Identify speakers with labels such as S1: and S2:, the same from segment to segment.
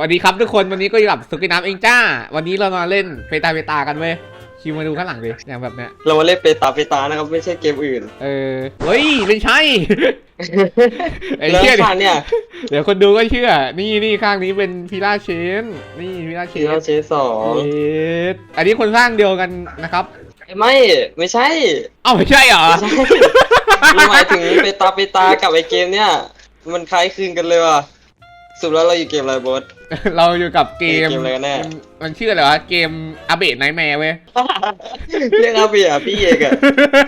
S1: สวัสดีครับทุกคนวันนี้ก็อยู่กับสุกิน้ำเองจ้า วันนี้เรามาเล่นเปตาเปตากันเว้ยคิวมาดูข้างหลังดิอย่างแบบเนี้ย
S2: เรามาเล่นเปตาเปตานะครับไม่ใช่เกมอื่น
S1: เออเฮ้ยไม่ใช่ไอ้
S2: แล้ว
S1: เหี้ย
S2: ผ่านเนี่ย
S1: เดี๋ยวคนดูก็เชื่อ นี่นี่ข้างนี้เป็นพิล่าเชนนี่พิล่าเช
S2: ที
S1: น
S2: เราเชสสอง
S1: เอ็ดอันนี้คนสร้างเดียวกันนะครับ
S2: ไม่ไม่ใช่
S1: เอ้าไม่ใช่เหรอ
S2: ไม่ใช่เราหมายถึงเปตาเปตากับไอเกมเนี่ยมันคล้ายคลึงกันเลยว่ะ สรุดแล้วเราอยู่เกมอะไรบอส
S1: เราอยู่กับเกม
S2: เกมอะไรกันแน่
S1: มันชื่ออะไรวะ เกมอาเบะไนแมร์เว้ย
S2: เรียกอาเบียพี่เอกอะ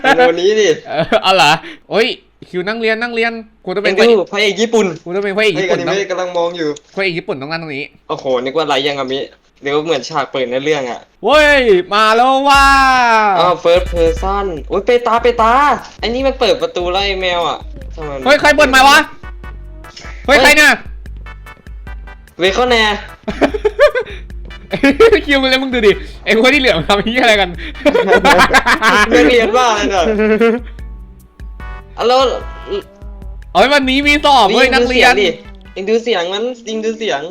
S2: เป็นวันนี้ดิ
S1: เออเอาเหรอโอ้ยคิวนั่งเรียนนั่งเรียนกูต้อง
S2: เป็
S1: เป็นนพระ
S2: ดูพระเอกญี่ปุ่น
S1: กูต้องเป็นพระเอก
S2: พระเอก
S1: ญี่
S2: อ
S1: ปุ่น
S2: นิ
S1: ต้อง
S2: เมะกำลังมองอยู่
S1: พระเอกญี่ปุ่นต้องนั่งตรงนี้
S2: โอ้โห นึกว่าไรยังอะมิเดี๋ยวเหมือนฉากเปิดในเรื่องอะ
S1: เว้ยมาแล้วว่า
S2: อ้าวเฟิร์สเพอร์ซันโอ้ยเปตาเปตาอันนี้มันเปิดประตูไล่แมวอะทำไมมัน
S1: เฮ้ยใครเปิดไมค์วะเฮ้ยใครเนี่ย
S2: เวเข้าแน่
S1: คิวมึงเลยมึงดูดิไอ้พวกที่เหลือมันทำยี่อะไรกัน
S2: นักเรียนบ้าเลยเนี่ยอะแล้ว
S1: เอ้ยวันนี้มีสอบเว้ยนักเรียน
S2: ดิยิงดูเสียงมันยิงดูเสียง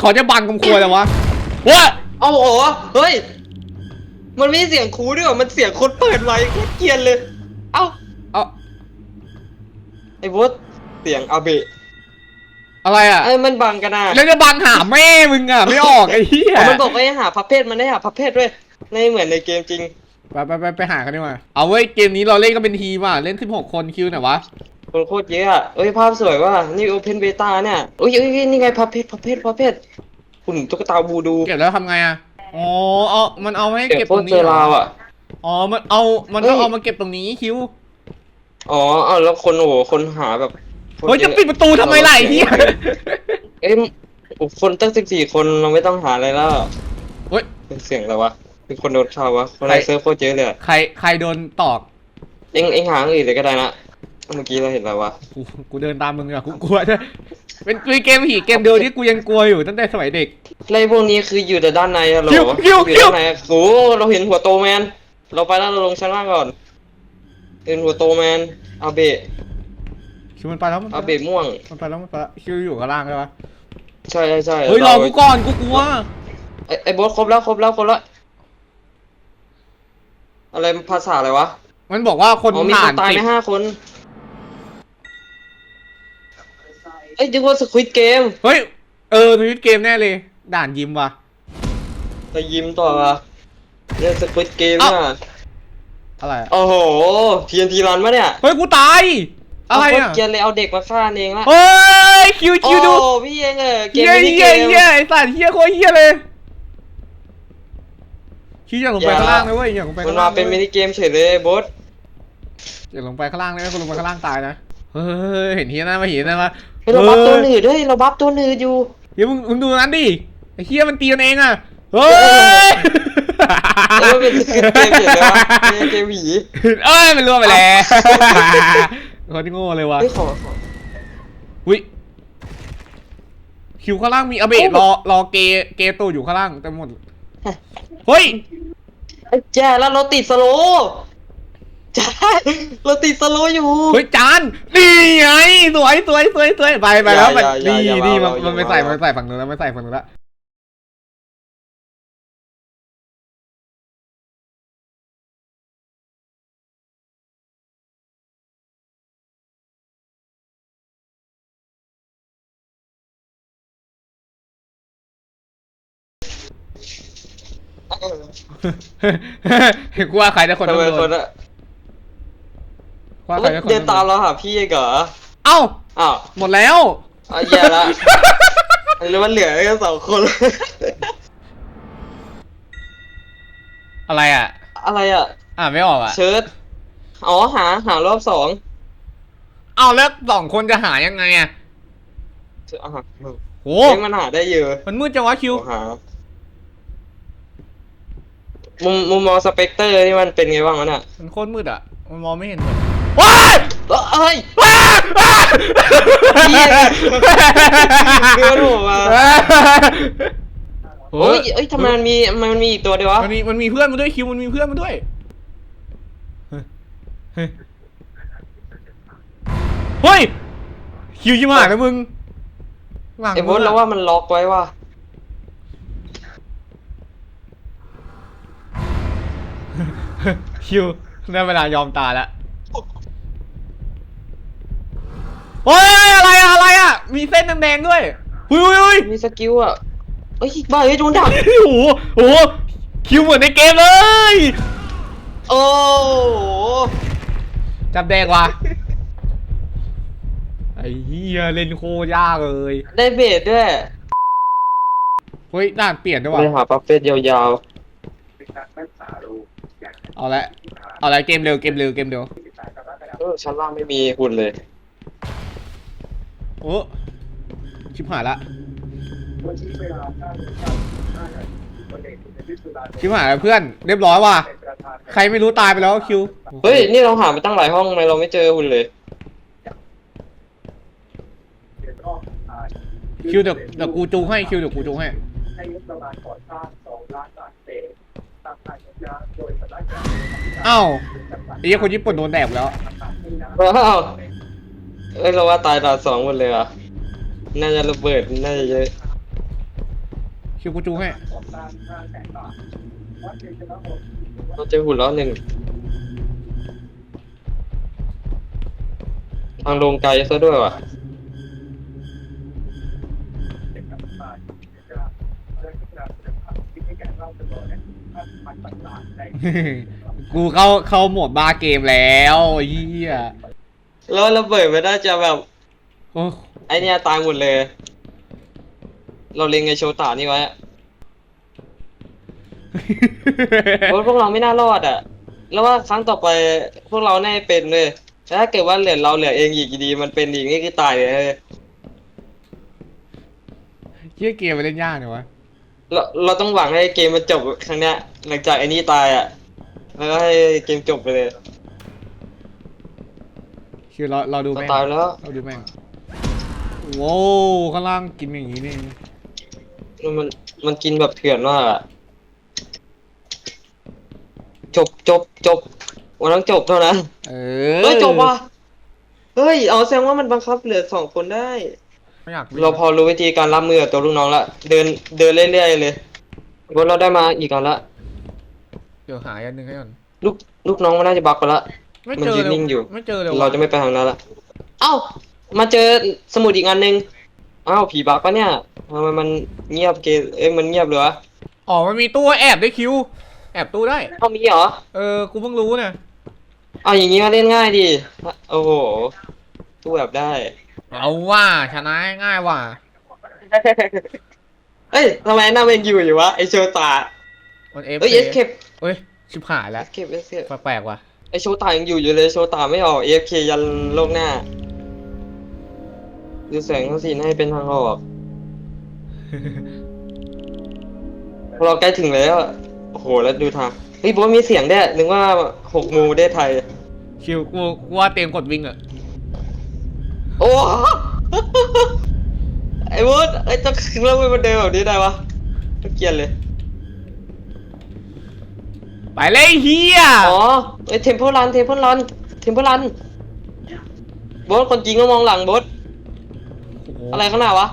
S1: ขอจะบังกำครัวเลยวะว้า
S2: เอ้าโอ้โหเฮ้ย มันไม่ใช่เสียงครูด้วยว่ะมันเสียงคนเปิดไว้โคตรเกรียนเลย เอ้า
S1: เอา
S2: ไอ้บอสเสียงอาเบะ
S1: อะไรอะ
S2: ไอ้ยมันบังกันนะ
S1: แล้วจะบังหาแม่มึงอะไม่ออกไอ้เหี้ย
S2: อ๋อมันบอกว่าให้หาพับเพศมันได้หาพับเพศด้วยในเหมือนในเกมจริง
S1: ไปไปไปไปหากันดีกว่าเอาเว้ยเกมนี้เราเล่นก็เป็นทีมอะเล่น16คนคิวไหนวะ
S2: คนโคตรเยอะอะเอ้ยภาพสวยว่ะนี่โอเพนเบต้าเนี่ยโอ้ยเอ้ยนี่ไงพับเพศพับเพศพับเพศหุ่นตุ๊กตาบูดู
S1: เก็บแล้วทำไงอะอ๋อเอามันเอาให้
S2: เก็
S1: เก็
S2: บบโค
S1: ตร
S2: ตรงเจ
S1: นี้
S2: อ
S1: เหร
S2: ราว
S1: อ
S2: อะ
S1: อ๋อมันเอามัน
S2: เฮ้
S1: ต้อง
S2: ย
S1: เอามาเก็บตรงนี้คิว
S2: อ๋อเอาแล้วคนโอ้โหคนหาแบบโคตร
S1: เฮ้ยจะปิดประตูทำไมล่ะไอ้เหี้ย
S2: เอ้ยโอ้คนตั้งสิบสี่คนเราไม่ต้องหาอะไรแล้ว
S1: เฮ้ย
S2: เป็นเสียงอะไรวะเป็นคนโดนข่าววะคนใน
S1: ใคร
S2: เซิร์ฟโคตรเยอะเลยอะ
S1: ใครใครโดนตอก
S2: เอ็งเอ็งหาอื่นเลยก็ได้นะเมื่อกี้เราเห็นอะไรวะ
S1: กูกูเดินตามมึงอะกูกลัวจะเป็นเป็นเกมผีเกมเดียวที่กูยังกลัวอยู่ตั้งแต่สมัยเด็ก
S2: ไรพวกนี้คืออยู่แต่ด้านในอะเหรอ
S1: คิวคิว
S2: อยู่
S1: คิว
S2: ด้านในโอ้โหเราเห็นหัวโตแมน เราไปแล้วเราลงชั้นล่างก่อนเห็นหัวโตแมนอาเบะ
S1: คิวมันไปแล้วมันไป
S2: อา
S1: แล้ว
S2: เบะม่วง
S1: มันไปแล้วมันไปแล้วคิวอยู่ข้างล่างใช่ปะ
S2: ใช่ใช่ใช่
S1: เฮ้ยรอกูก่อนกูกลัว
S2: ไอ้ไอ้โบอสครบแล้วครบแล้วครบแล้วอะไรภาษาอะไรวะ
S1: มันบอกว่าคน
S2: อ๋อมี
S1: ผ่า
S2: คนนตาย
S1: สิ
S2: ไป
S1: บ
S2: ห้าคนเอ้ยนึกว่าสควิตเกม
S1: เฮ้ยเออทวิตเกมแน่เลย ด่านยิ้มว่ะ
S2: จะยิ้มต่อวะเล่นสควิตเกม
S1: เอ้า
S2: อะ
S1: อะไรอะ
S2: โอ้โหทีนทีรันปะเนี่ย
S1: เฮ้ยกูตาย อะไร
S2: เาโคต
S1: อะ
S2: เกรียนเลยเอาเด็กมาฆ่าเองละ
S1: เฮ้ยคิว
S2: โอ้
S1: คิวดู
S2: พี่เองเออเก
S1: เฮี
S2: ม
S1: ย
S2: ไม่
S1: เฮี
S2: ใช่
S1: ย
S2: เกม
S1: เฮียไอ้สัตว์เฮียโคตรเฮียเลยคิวอย่าลงไปข้างล่างนะเว้ยอย่าลงไป
S2: มัน
S1: ข้างล่าง
S2: มาเป็น
S1: นะ
S2: มิ
S1: ว้ย
S2: นิเกมเฉยเลยบอส
S1: อย่าลงไปข้างล่างนะคุณลงไปข้างล่างตายนะเฮ้ยเห็นเฮียนะมาเห็นนะมา
S2: เฮ้ยเราบัฟตัวหนืดด้วยเราบัฟตัวหนืดอยู่
S1: เดี๋ยวมึงมึงดูนั้นดิไอ้เฮียมันตีกันเองอะเฮ้ย
S2: เออเป็นสควิตเกมเฉยเลยวะเป็นเกมผี
S1: เอ้ยมันรั่วไปแล้ว คนที่โง่เลยวะ
S2: เฮ้ยขอขอ
S1: วิคิวข้างล่างมีอาเบะ
S2: โอ้
S1: รอรอเกเกตูอยู่ข้างล่างเต็มหมดเฮ้ย
S2: ไอ้แจ้แล้วเราติดสโลว์จ้าเราติดสโลว์อยู่
S1: เฮ้ยจานนี่ไงสวยสวยสวยสวยไปไปแล้ว
S2: อย่า
S1: มัน
S2: อย่า
S1: นี่
S2: อย่า
S1: นี่
S2: อย่า
S1: มัน
S2: อย่า
S1: มันไป
S2: อย่า
S1: ใส่
S2: อย่า
S1: มันไปใส่ฝั่งนู้นแล้วมันใส่ฝั่งนู้นแล้ว กูว่าใครแต่คน
S2: ทำ
S1: ต้อง
S2: ไม
S1: โด
S2: คน
S1: น
S2: อะ
S1: ว่าใครแต่คน
S2: เดิน
S1: ต้
S2: ตา
S1: อ
S2: ม
S1: งโดน
S2: เราหาพี่เองเหรอ
S1: เอ้า
S2: อ้าว
S1: หมดแล้ว
S2: อะแย่ละหรือมันเหลือแค่สองคน
S1: อะไรอะ
S2: อะไรอะ
S1: อ่านไม่ออกอะ
S2: เชิร์ตอ๋อหาหารอบสอง
S1: เอ้าแล้วสองคนจะหายังไงอะ
S2: อะ
S1: โห
S2: เฮ้ยมันหาได้เยอะ
S1: มันมืดจังวะคิว
S2: หา มุมมุมมองสเปกเตอร์นี่มันเป็นไงบ้างวะเนี่ย
S1: มันโคตรมืดอะ มันมองไม่เห็นเลยว้าย
S2: เอ้ย
S1: ว้ายว้าย
S2: เหี้ยเดือดหัวมา
S1: โอ้
S2: เฮ้ยเอ้ยทำไมมันมีมันมีอีกตัวเดียววะ
S1: มันมีมันมีเพื่อนมาด้วยคิวมันมีเพื่อนมาด้วยเฮ้ยเฮ้ยคิวยิ่งมากนะมึงหลัง
S2: ไอ้โบ
S1: มึ
S2: ส
S1: ง
S2: เรา
S1: อะ
S2: ว่ามันล็อกไว้ว่ะ
S1: คิวได้เวลายอมตายแล้วโอ้ยอะไรอะอะไรอะมีเส้นแดงๆด้วยหุยหุยหุย
S2: มีสกิลอะเอ้ยบ้าเอ้ยโดนดัก
S1: โอ้โหโอ้โหคิวเหมือนในเกมเลย
S2: โอ้โห
S1: จับแดงว่ะไอ้เหี้ยเล่นโคตรยากเลย
S2: ได้เบสด้วย
S1: เฮ้ยด่านเปลี่ยนด้วยว่ะ
S2: ไปหาปัฟเฟตยาว
S1: เอาละ เอาละเกมเร็วเกมเร็วเกมเร็ว
S2: ๆเออชั้นล่างไม่มีหุ่นเลย
S1: โอ้ชิบหายละ ชิบหายแล้วเพื่อน เรียบร้อยว่ะ ใครไม่รู้ตายไปแล้วคิว
S2: เฮ้ย นี่เราหาไปตั้งหลายห้องทำไมเราไม่เจอหุ่นเลย
S1: คิวเดี๋ยวเดี๋ยวกูจูงให้คิวเดี๋ยวกูจูงให้
S3: ให้งบประมาณก่อสร้าง2ล้านบาทเศษตามการสัญญาโดยสำนักงาน
S1: อ้าวไอ้เหี้ยคนญี่ปุ่นโดนแดกไปแล้ว
S2: ว้าวเอ้ยเราว่าตายดาวสองหมดเลยอะน่าจะระเบิดน่าจะเยอะ
S1: คิวกูจูงให้
S3: ก่อสร้าง5แสนบาทวัดเดชนะบท
S2: เราเจอหุ่นแล้วหนึ่งทางลงไกลซะด้วยว่ะ
S3: ก่เล่าตลอดเนี่ยถ้ามันต่างๆใน
S1: กูเข้าเข้าโหมดบาร์เกมแล้วไอ้เหี้ย
S2: แล้วระเบิดไปได้จะแบบ
S1: โอ้
S2: ไอเนี้ยตายหมดเลย เราเล็งไอโชตานี่ไว้อะเพราะพวกเราไม่น่ารอดอะ แล้วว่าครั้งต่อไปพวกเราแน่เป็นเลยแต่ถ้าเกิดว่าเหลือเราเหลือเองอีกดีมันเป็นอีกนี่คือตายเลย
S1: เหี้ยเกมมันเล่นยากเนี่ยวะ
S2: เราเราต้องหวังให้เกมมันจบครั้งเนี้ย หลังจากไอ้นี่ตายอะ แล้วก็ให้เกมจบไปเลย
S1: คิวเราเราดู
S2: เรา
S1: แม่ง
S2: ตายแล้ว
S1: เราดูแม่งโว้วข้างล่างกินอย่างนี้นี่เอง
S2: มันมันกินแบบเถื่อนมากอะจบจบจบวันต้องจบเท่านั้น
S1: เออ
S2: เฮ้ยจบว่ะ เฮ้ย เอาแสดงว่ามันบังคับเหลือสองคนได้
S1: ไม่อยากวิ่ง
S2: เราพอรู้วิธีการรับมือกับตัวลูกน้องละเดินเดินเรื่อยๆเลยว่าเราได้มาอีกอันละ
S1: เดี๋ยวหาอันหนึงให้ก่อน
S2: ลูกลูกน้องมันน่าจะบักไปละ
S1: ไม่
S2: มัน
S1: เจอ
S2: ยืน
S1: เลย
S2: นิ่งอยู่
S1: ไม่เจอเลย
S2: เราจะไม่ไปทางนั้นละเอ้ามาเจอสมุดอีกอันหนึงอ้าวผีบักปะเนี่ยทำไมมันเงียบเกเอ้ยมันเงียบเลยวะ
S1: อ๋อมันมีตู้แอบด้วยคิว แอบตู้ได้
S2: เอ้ามีเหรอ
S1: เออ กูเพิ่งรู้เนี่ย
S2: เอาอย่างงี้มาเล่นง่ายดิโอ้โหตู้แบบได้
S1: เอาว่าชนะง่ายว่ะ
S2: เอ้ยทำไมหน้ามันอยู่อยู่วะไอโชตา
S1: มันเอฟ
S2: เอ้ยเอสเคป
S1: เฮ้ยชิบหายแล้ว
S2: เอสเคปเอสเคป
S1: แปลกๆว่ะ
S2: ไอโชตายังอยู่อยู่เลยโชตาไม่ออกเอฟเคยันโลกหน้า ดูแสงสีให้เป็นทางออก เราใกล้ถึงแล้ว โอ้โห แล้วดูทางเฮ้ยบอกว่ามีเสียงได้วยนึกว่าหกโมูได้ไทย
S1: คิวกูกูว่าเตรียมกดวิ่งอะ
S2: โอ้ไอ้วุฒไอ้จะเริ่มไปมันเดินแบบนี้ได้วะต้องเกลียนเลย
S1: ไปเลยเฮีย
S2: อ๋อไอ้เทมเพลรัน เทมเพลรัน เทมเพลรันบอสคนจริงก็มองหลังบอส
S1: โโห
S2: อะไรข้างหน้าวะ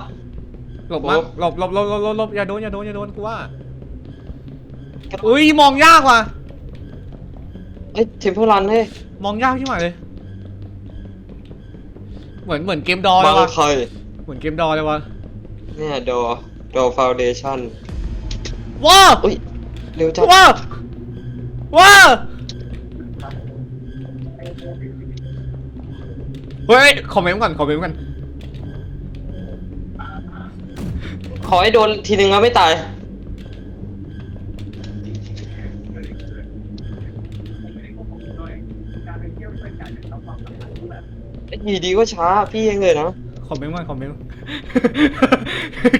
S1: หลบมั้งหลบหลบหลบหลบหลบหลบอย่าโดนอย่าโดนอย่าโดนกูว่าอุ้ยมองยากว่ะ
S2: เอ้ยเทมเพลรันเฮ้ย
S1: มองยากที่หมายเลย เหมือนเหมือนเกมดอเล
S2: บายง
S1: ว่ะ
S2: ใคร
S1: เหมือนเกมดอเลยว่ะ
S2: เนี่ยดอดอฟาวเดชั่น
S1: ว้า
S2: อุ้ยเร็วจัง
S1: ว้าว้าเฮ้ยคอมเมนต์ก่อนคอมเมนต์ก่อน
S2: ขอให้โดนทีนึงแล้วไม่ตายไอ้อยู่ดีก็ช้าพี่เองเลยนะ
S1: คอมเมนต์ก่อนคอมเมนต์ก่อน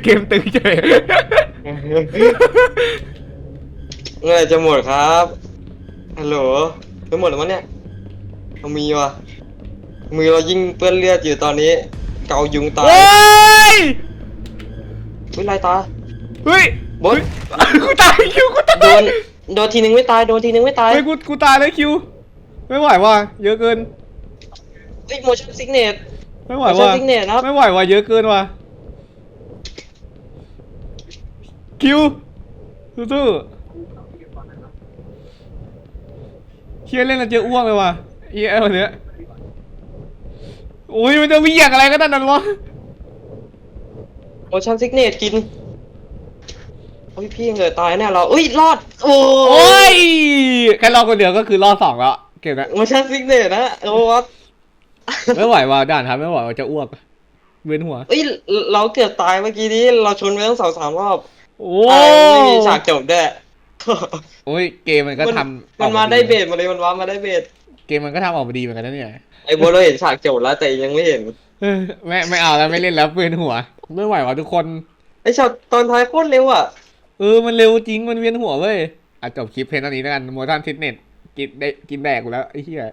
S1: เกมตึงเฉย
S2: เมื่อไหรจะหมดครับฮัลโหลจะหมดแล้วมั้งเนี่ยเอามีวะมือเรายิ่งเปื้อนเลือดอยู่ตอนนี้ เกายุงตาย
S1: โอ้ย
S2: เฮ้ยลายตา
S1: เฮ้ย
S2: บอส
S1: กูตายคิวกูตาย
S2: โดนโดนทีนึงไม่ตายโดนทีนึงไม่ตาย
S1: เฮ้ยกูกูตายเลยคิว ไม่ไหวว่ะเยอะเกิน
S2: เฮ้ย motion sickness
S1: ไม่ไหว
S2: motion
S1: ว่ะ
S2: sickness นะครับ
S1: ไม่ไหวว่ะเยอะเกินว่ะ คิวสู้ๆเฮียเล่นแล้วเจออ้วกเลยว่ะเฮียวันเนี้ยโอ้ยมันจะวิ่งอะไรก็ได้นั่นวะ
S2: โอชั่นซิกเนตกินโอ้ยพี่เหงื่อตายแน่เราเอ้ยรอด โอ้
S1: โอ้ยแค่รอบคนเดียวก็คือรอบสองแล้วเกมนี้
S2: โอชั่นซิกเนตนะโอ้วัด
S1: ไม่ไหวว่ะด่านครับไม่ไหวว่ะจะอ้วกเวียนหัว
S2: เอ้ยเราเกือบตายเมื่อกี้นี้เราชนไปตั้งสองสามรอบ
S1: โอ้
S2: ตายไม่มีฉากจบด้วย
S1: โอ้ยเกมมันก็ทำ
S2: มัน
S1: ออก
S2: มาได้เบสมาเลยมันว้ามาได้เบส
S1: เกมมันก็ทำออกมาดีเหมือนกันนะเนี่ย
S2: ไอ้โบทเราเห็นฉากจบแล้วแต่ยังไม่เห็น
S1: เออไม่ไม่เอาแล้วไม่เล่นแล้วเวียนหัวไม่ไหวว่ะทุกคน
S2: ไอ้ฉากตอนท้ายโคตรเร็วอะ
S1: เออมันเร็วจริงมันเวียนหัวเว้ยอะจบคลิปเพลงตอนนี้แล้วกันโมชั่นฟิตเนสกินได้กินแดกกูแล้วไอ้เหี้ย